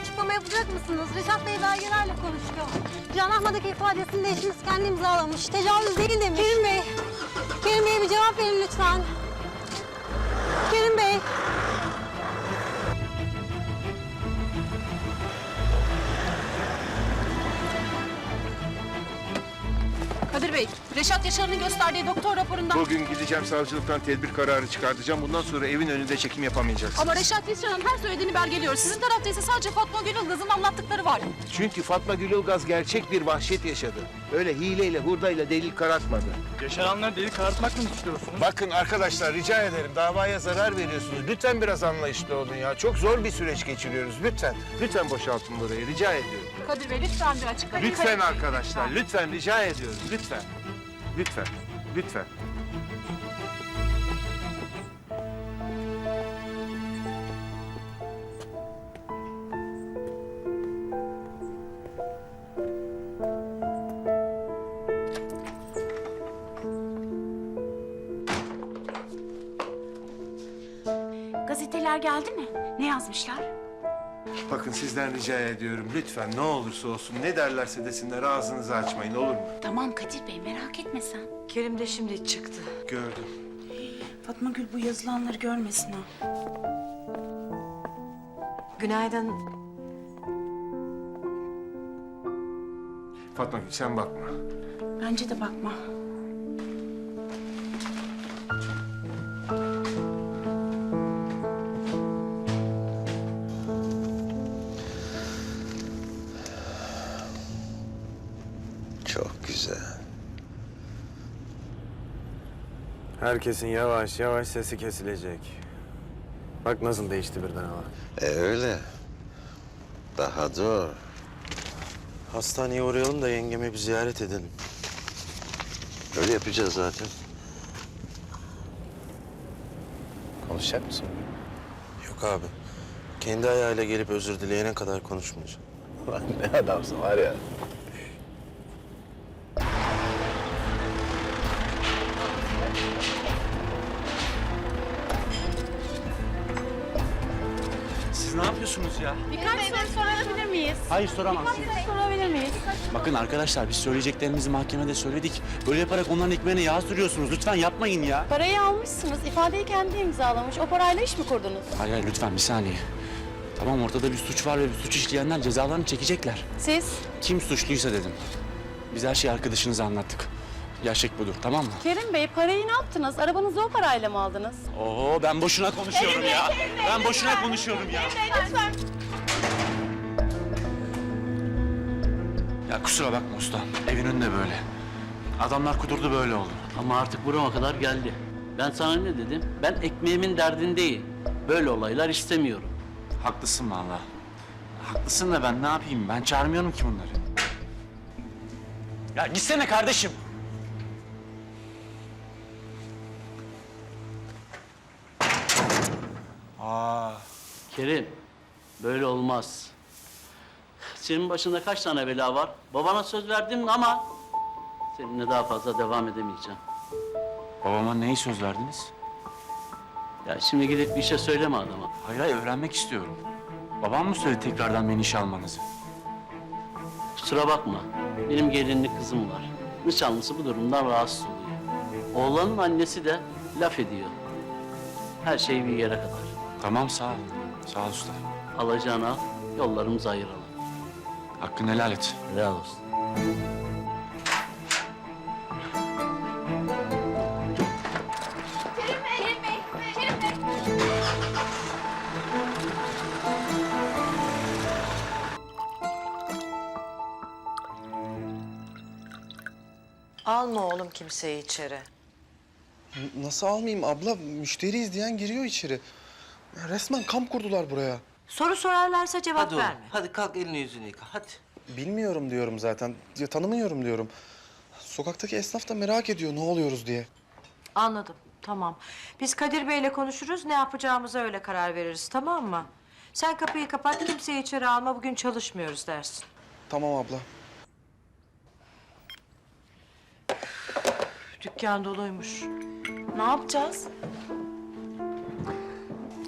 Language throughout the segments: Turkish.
açıklama yapacak mısınız? Reşat Bey belgelerle konuşuyor. Jandarmadaki ifadesinde eşiniz kendi imzalamış. Tecavüz değil demiş. Kerim Bey. Kerim Bey bir cevap verin lütfen. Kerim Bey. Reşat Yaşar'ın gösterdiği doktor raporundan... Bugün gideceğim savcılıktan tedbir kararı çıkartacağım. Bundan sonra evin önünde çekim yapamayacaksın. Ama Reşat Yaşar'ın her söylediğini belgeliyoruz. Sizin tarafta ise sadece Fatma Gül Ilgaz'ın anlattıkları var. Çünkü Fatma Gülülgaz gerçek bir vahşet yaşadı. Öyle hileyle, hurdayla delil karartmadı. Yaşananları deli karartmak mı istiyorsunuz? Bakın arkadaşlar rica ederim davaya zarar veriyorsunuz. Lütfen biraz anlayışlı olun ya. Çok zor bir süreç geçiriyoruz. Lütfen. Lütfen boşaltın burayı rica ediyorum. Kadir Bey lütfen bir açıklayın. Lütfen arkadaşlar. Lütfen rica ediyorum. Lütfen. Lütfen. Lütfen. Gazeteler geldi mi? Ne yazmışlar? Bakın sizden rica ediyorum. Lütfen ne olursa olsun ne derlerse desinler ağzınızı açmayın olur mu? Tamam Kadir Bey merak etme sen. Kerim de şimdi çıktı. Gördüm. Fatma Gül bu yazılanları görmesin ha. Günaydın. Fatma Gül sen bakma. Bence de bakma. Çok güzel. Herkesin yavaş yavaş sesi kesilecek. Bak nasıl değişti birden hava. E öyle. Daha dur. Hastaneye uğrayalım da yengemi bir ziyaret edelim. Öyle yapacağız zaten. Konuşacak mısın? Yok abi. Kendi ayağıyla gelip özür dileyene kadar konuşmayacağım. Lan ne adamsın var ya. Ne yapıyorsunuz ya? Birkaç soru sorabilir miyiz? Hayır soramazsınız. Sorabilir miyiz? Bakın arkadaşlar biz söyleyeceklerimizi mahkemede söyledik. Böyle yaparak onların ekmeğine yağ sürüyorsunuz. Lütfen yapmayın ya. Parayı almışsınız. ifadeyi kendi imzalamış. O parayla iş mi kurdunuz? Hayır hayır lütfen bir saniye. Tamam ortada bir suç var ve bir suç işleyenler cezalarını çekecekler. Siz? Kim suçluysa dedim. Biz her şeyi arkadaşınıza anlattık. Gerçek budur tamam mı? Kerim Bey parayı ne yaptınız? Arabanızı o parayla mı aldınız? Oo ben boşuna konuşuyorum ya. Ben boşuna konuşuyorum ya. Ya kusura bakma usta. Evin önünde böyle. Adamlar kudurdu böyle oldu. Ama artık burama kadar geldi. Ben sana ne dedim? Ben ekmeğimin derdindeyim. Böyle olaylar istemiyorum. Haklısın vallahi. Haklısın da ben ne yapayım? Ben çağırmıyorum ki bunları. Ya gitsene kardeşim. Aa, Kerim, böyle olmaz. Senin başında kaç tane bela var? Babana söz verdim ama seninle daha fazla devam edemeyeceğim. babama neyi söz verdiniz? Ya şimdi gidip bir şey söyleme adama. Hayır hayır öğrenmek istiyorum. Babam mı söyledi tekrardan beni işe almanızı? Kusura bakma, benim gelinli kızım var. Nişanlısı bu durumdan rahatsız oluyor. Oğlanın annesi de laf ediyor. Her şey bir yere kadar. Tamam sağ ol. Sağ ol usta. Alacağını al, yollarımızı ayıralım. Hakkını helal et. Helal olsun. Alma oğlum kimseyi içeri. Nasıl almayayım abla? Müşteriyiz diyen giriyor içeri. Ya resmen kamp kurdular buraya. Soru sorarlarsa cevap Hadi oğlum, verme. hadi kalk elini yüzünü yıka, hadi. Bilmiyorum diyorum zaten. Ya tanımıyorum diyorum. Sokaktaki esnaf da merak ediyor ne oluyoruz diye. Anladım. Tamam. Biz Kadir Bey'le konuşuruz. Ne yapacağımıza öyle karar veririz. Tamam mı? Sen kapıyı kapat. Kimseyi içeri alma. Bugün çalışmıyoruz dersin. Tamam abla. Dükkan doluymuş. Ne yapacağız?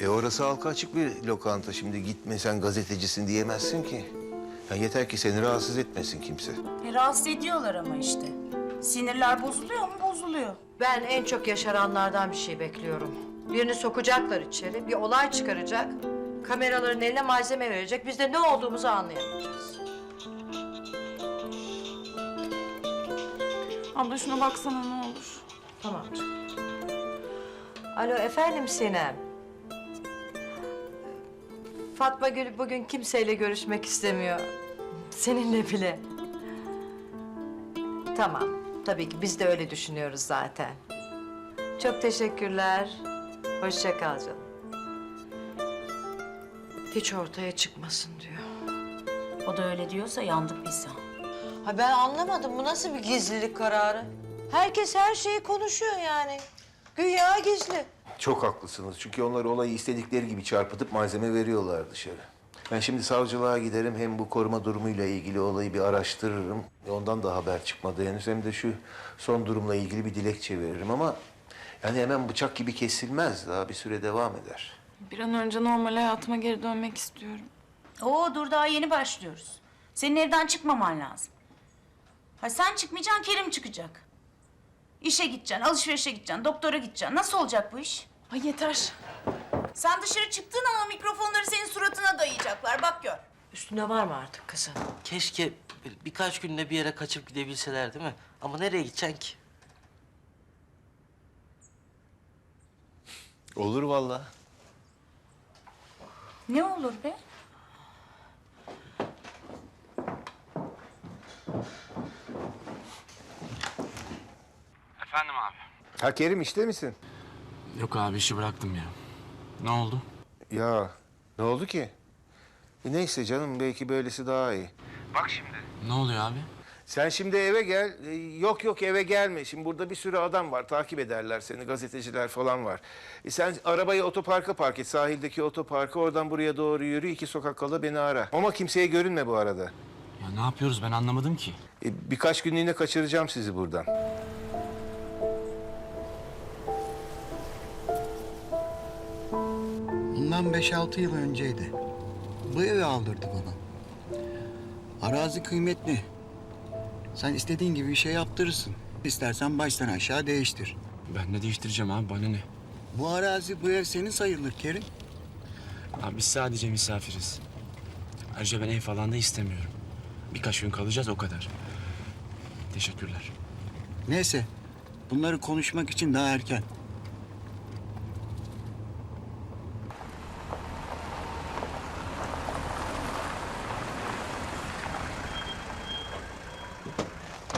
E orası halka açık bir lokanta. Şimdi gitme sen gazetecisin diyemezsin ki. Ya yeter ki seni rahatsız etmesin kimse. E, rahatsız ediyorlar ama işte. Sinirler bozuluyor mu? Bozuluyor. Ben en çok yaşaranlardan bir şey bekliyorum. Birini sokacaklar içeri, bir olay çıkaracak. Kameraların eline malzeme verecek. Biz de ne olduğumuzu anlayamayacağız. Abla şuna baksana ne olur. Tamam canım. Alo efendim Sinem. Fatma Gül bugün kimseyle görüşmek istemiyor. Seninle bile. Tamam. Tabii ki biz de öyle düşünüyoruz zaten. Çok teşekkürler. Hoşça kal canım. Hiç ortaya çıkmasın diyor. O da öyle diyorsa yandık biz ya. Ha ben anlamadım. Bu nasıl bir gizlilik kararı? Herkes her şeyi konuşuyor yani. Güya gizli. Çok haklısınız. Çünkü onlar olayı istedikleri gibi çarpıtıp malzeme veriyorlar dışarı. Ben şimdi savcılığa giderim. Hem bu koruma durumuyla ilgili olayı bir araştırırım. E Ondan da haber çıkmadı henüz. Hem de şu son durumla ilgili bir dilekçe veririm ama... Yani hemen bıçak gibi kesilmez. Daha bir süre devam eder. Bir an önce normal hayatıma geri dönmek istiyorum. Oo dur daha yeni başlıyoruz. Senin evden çıkmaman lazım. Ha sen çıkmayacaksın Kerim çıkacak. İşe gideceksin, alışverişe gideceksin, doktora gideceksin. Nasıl olacak bu iş? Ay yeter. Sen dışarı çıktığın an o mikrofonları senin suratına dayayacaklar. Bak gör. Üstüne var mı artık kızın? Keşke birkaç günde bir yere kaçıp gidebilseler değil mi? Ama nereye gideceksin ki? Olur vallahi. Ne olur be? Efendim abi. Ha Kerim işte misin? Yok abi işi bıraktım ya. Ne oldu? Ya ne oldu ki? E neyse canım belki böylesi daha iyi. Ne oluyor abi? Sen şimdi eve gel. E, Yok yok eve gelme. Şimdi burada bir sürü adam var. Takip ederler seni. Gazeteciler falan var. E sen arabayı otoparka park et. Sahildeki otoparka. Oradan buraya doğru yürü. iki sokak kala beni ara. Ama kimseye görünme bu arada. Ya ne yapıyoruz ben anlamadım ki. E, birkaç günlüğüne kaçıracağım sizi buradan. Bundan 5-6 yıl önceydi. Bu evi aldırdı bana. Arazi kıymetli. Sen istediğin gibi bir şey yaptırırsın. İstersen baştan aşağı değiştir. Ben ne değiştireceğim abi bana ne? Bu arazi, bu ev senin sayılır Kerim. Abi biz sadece misafiriz. Ayrıca ben ev falan da istemiyorum. Birkaç gün kalacağız o kadar. Teşekkürler. Neyse, bunları konuşmak için daha erken.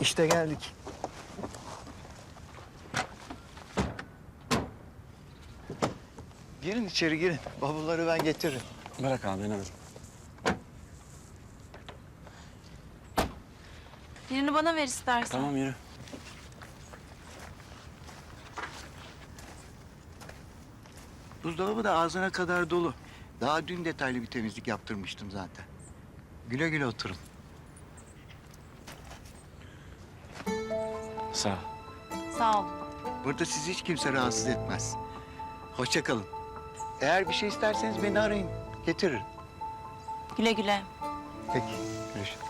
İşte geldik. Girin içeri girin. Bavulları ben getiririm. Bırak abi ben alırım. Birini bana ver istersen. Tamam yürü. Buzdolabı da ağzına kadar dolu. Daha dün detaylı bir temizlik yaptırmıştım zaten. Güle güle oturun. Sağ ol. Sağ ol. Burada sizi hiç kimse rahatsız etmez. Hoşça kalın. Eğer bir şey isterseniz beni arayın. Getiririm. Güle güle. Peki. Görüşürüz.